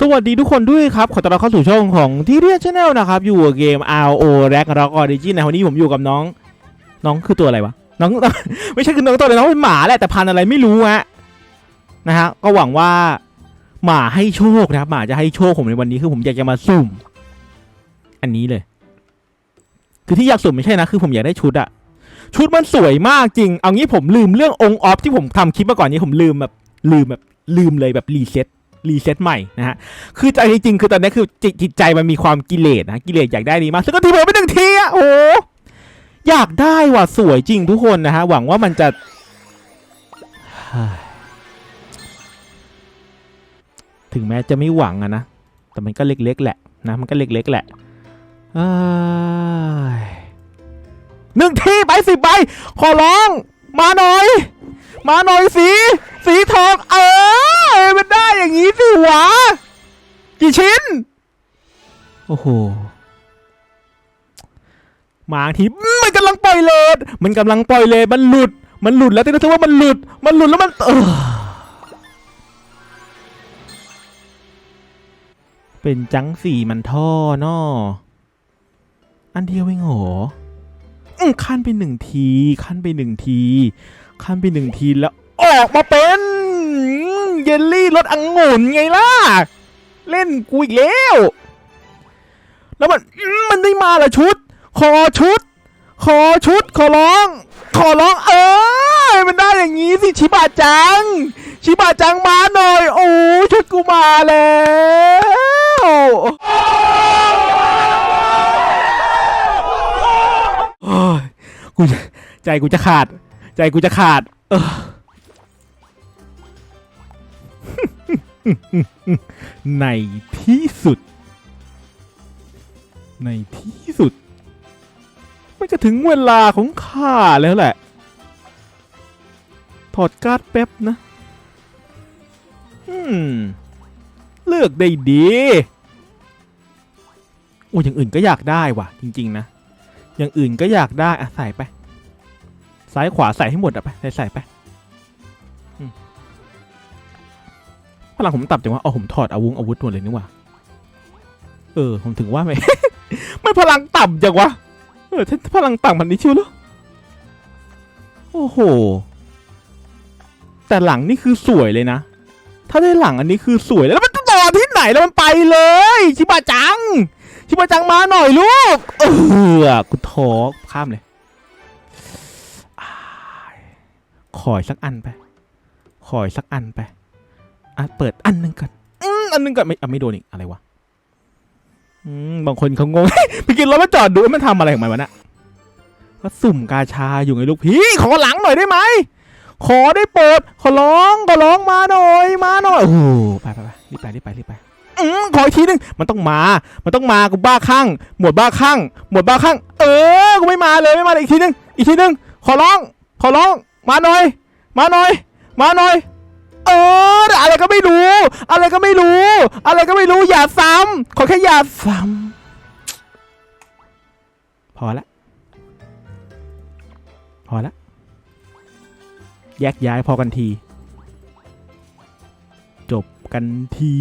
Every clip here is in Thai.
สวัสดีทุกคนด้วยครับ ขอต้อนรับเข้าสู่ช่องของที่เรียนชาแนลนะครับ อยู่กับเกม RO Ragnarok Origin ในวันนี้ผมอยู่กับน้อง น้องคือตัวอะไรวะ น้อง ไม่ใช่คือน้องตัวอะไรน้องเป็นหมาแหละ แต่พันอะไรไม่รู้ฮะนะฮะ ก็หวังว่าหมาให้โชคนะครับ หมาจะให้โชคผมในวันนี้คือผมอยากจะมาสุ่ม อันนี้เลย คือที่อยากสุ่มไม่ใช่นะ คือผมอยากได้ชุดอะชุดมันสวยมากจริง เอางี้ผมลืมเรื่ององค์ออฟที่ผมทำคลิปมาก่อนนี้ผมลืมแบบลืมแบบลืมเลยแบบรีเซ็ต รีเซ็ตใหม่นะฮะคือใจจริงๆคือตอนนี้คือจิตใจมันมีความกิเลสนะกิเลสอยากได้ดีมากซึ่งก็ทีเผลอไปหนึ่งทีอะโอ้โหอยากได้ว่ะสวยจริงทุกคนนะฮะหวังว่ามันจะถึงแม้จะไม่หวังอะนะ แต่มันก็เล็กๆแหละนะ มันก็เล็กๆแหละหนึ่งทีไปสิบใบขอร้อง มาหน่อย มาหน่อยสี สีทองเออ มันได้อย่างนี้สิวะ กี่ชิ้น โอ้โหมาทีอืมมันกำลังปล่อยเลดมันกำลังปล่อยเลดมันหลุด มันหลุดแล้วแต่ก็ถือว่ามันหลุด มันหลุดแล้วมันเออเป็นจังสี่มันท่อนออันเดียวเองเหรออืมขั้นไปหนึ่งที ขั้นไปหนึ่งที ขั้นไปหนึ่งทีแล้วออกมาเป็น เยลลี่รสองุ่นไงล่ะ เล่นกูอีกแล้ว แล้วมันมันได้มาเหรอชุด ขอชุด ขอชุด ขอร้อง ขอร้องเออมันได้อย่างนี้สิชิบะจัง ชิบะจังมาหน่อย โอ้ชุดกูมาแล้วโอ้ยกูใจกูจะขาด ใจกูจะขาด เออ ในที่สุด ในที่สุด มันจะถึงเวลาของข้าแล้วแหละ ถอดการ์ดแป๊บนะ อืม เลือกได้ดี โอ้ยอย่างอื่นก็อยากได้ว่ะ จริง ๆ นะ อย่างอื่นก็อยากได้ อะ ใส่ไป ซ้ายขวาใส่ให้หมดอะไป ใส่ใส่ไป พลังผมต่ำจังวะเอาผมถอดอาวุธอาวุธหมดเลยนี่หว่าเออ ผมถึงว่าไม่ไม่พลังต่ำจังวะ เออถ้าพลังต่ำมันนี้ชิวเหรอโอ้โห แต่หลังนี่คือสวยเลยนะ ถ้าได้หลังอันนี้คือสวยแล้วมันจะต่อที่ไหนแล้วมันไปเลย ชิบะจัง ชิบะจังมาหน่อยลูก เออกูท้อข้ามเลยอขออีกสักอันไป ขออีกสักอันไป อะเปิดอันหนึ่งก่อนอืมอันหนึ่งก่อนไม่อะไม่โดนอีกอะไรวะอืมบางคนเขางง ไปกินรถมาจอดดูว่ามันทำอะไรของมันวะน่ะก็สุ่มกาชาอยู่ไงลูกพี่ขอหลังหน่อยได้ไหมขอได้โปรดขอร้องขอร้องมาหน่อยมาหน่อยโอ้โหไปไปไปรีบไปรีบไปรีบไปอืมขออีกทีหนึงมันต้องมา มันต้องมากูบ้าคลั่งหมวดบ้าคลั่งหมวดบ้าคลั่งเออกูไม่มาเลยไม่มาเลยอีกทีหนึงอีกทีหนึงขอร้อง ขอร้องมาหน่อย มาหน่อย มาหน่อย เอออะไรก็ไม่รู้ อะไรก็ไม่รู้ อะไรก็ไม่รู้อย่าซ้ำขอแค่อย่าซ้ำพอละพอละแยกย้ายพอกันที จบกันที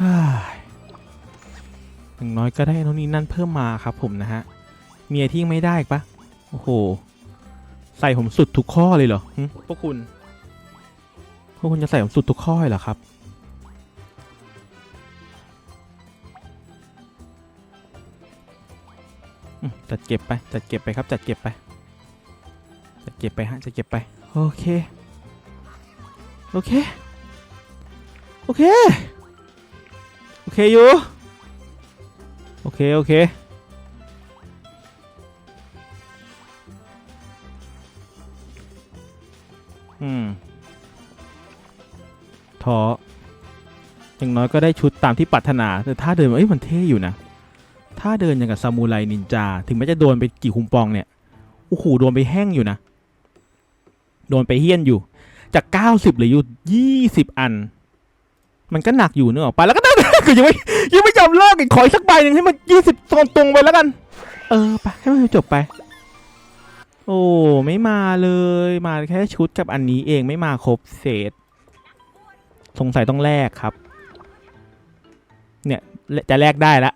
ฮ่าอย่างน้อยก็ได้โน่นนี่นั่นเพิ่มมาครับผมนะฮะ มีอะไรที่ยังไม่ได้อีกปะโอ้โห ใส่ผมสุดทุกข้อเลยเหรอหึพวกคุณ พวกคุณจะใส่ผมสุดทุกข้อเลยเหรอครับอืมจัดเก็บไป จัดเก็บไปครับ จัดเก็บไป จัดเก็บไปฮะ จัดเก็บไป โอเค โอเค โอเค โอเคอยู่ โอเค โอเค อืมท้ออย่างน้อยก็ได้ชุดตามที่ปรารถนา แต่ถ้าเดินเอ้ยมันเท่อยู่นะถ้าเดินอย่างกับซามูไรนินจา ถึงแม้จะโดนไปกี่คุมปองเนี่ยโอ้โหโดนไปแห้งอยู่นะ โดนไปเฮี้ยนอยู่ จาก90เหรืออยู่20อัน มันก็หนักอยู่เนอะออกไปแล้วก็ได้คือยังไม่ยังไม่ยอมเลิกอีกขออีกสักใบหนึ่งให้มัน20ตรงตรงไปแล้วกัน เออไปให้มันจบไป โอ้ไม่มาเลยมาแค่ชุดกับอันนี้เองไม่มาครบเศษ สงสัยต้องแลกครับ เนี่ยจะแลกได้ละ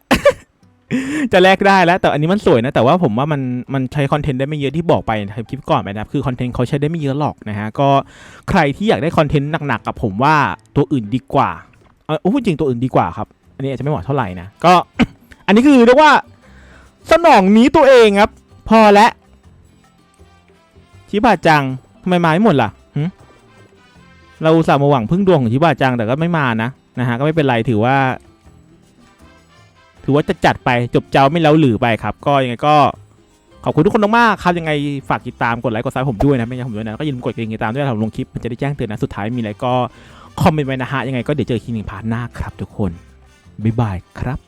จะแลกได้แล้ว แต่อันนี้มันสวยนะ แต่ว่าผมว่ามันมันใช้คอนเทนต์ได้ไม่เยอะที่บอกไปในคลิปก่อนไปนะครับคือคอนเทนต์เขาใช้ได้ไม่เยอะหรอกนะฮะก็ใครที่อยากได้คอนเทนต์หนักๆกับผมว่าตัวอื่นดีกว่าเออพูดจริงตัวอื่นดีกว่าครับ อันนี้อาจจะไม่เหมาะเท่าไหร่นะก็ อันนี้คือเรียกว่า สนองนี้ตัวเองครับ พอแล้ว ชิบะจังทำไมมาไม่หมดล่ะเราอุตสาห์มาหวังพึ่งดวงของชิบะจังแต่ก็ไม่มานะนะฮะก็ไม่เป็นไรถือว่า ถือว่าจะจัดไปจบเจ้าไม่เล้าหรือไปครับ ก็ยังไงก็ขอบคุณทุกคนมากๆครับยังไงฝากติดตามกดไลค์กดซับผมด้วยนะไม่ใช่ผมด้วยนะก็อย่าลืมกดกระดิ่งติดตามด้วยนะผมลงคลิปมันจะได้แจ้งเตือนนะสุดท้ายมีอะไรก็คอมเมนต์ไว้นะฮะยังไงก็เดี๋ยวเจอทีหนึ่งพาร์ทหน้าครับ ทุกคนบ๊ายบายครับ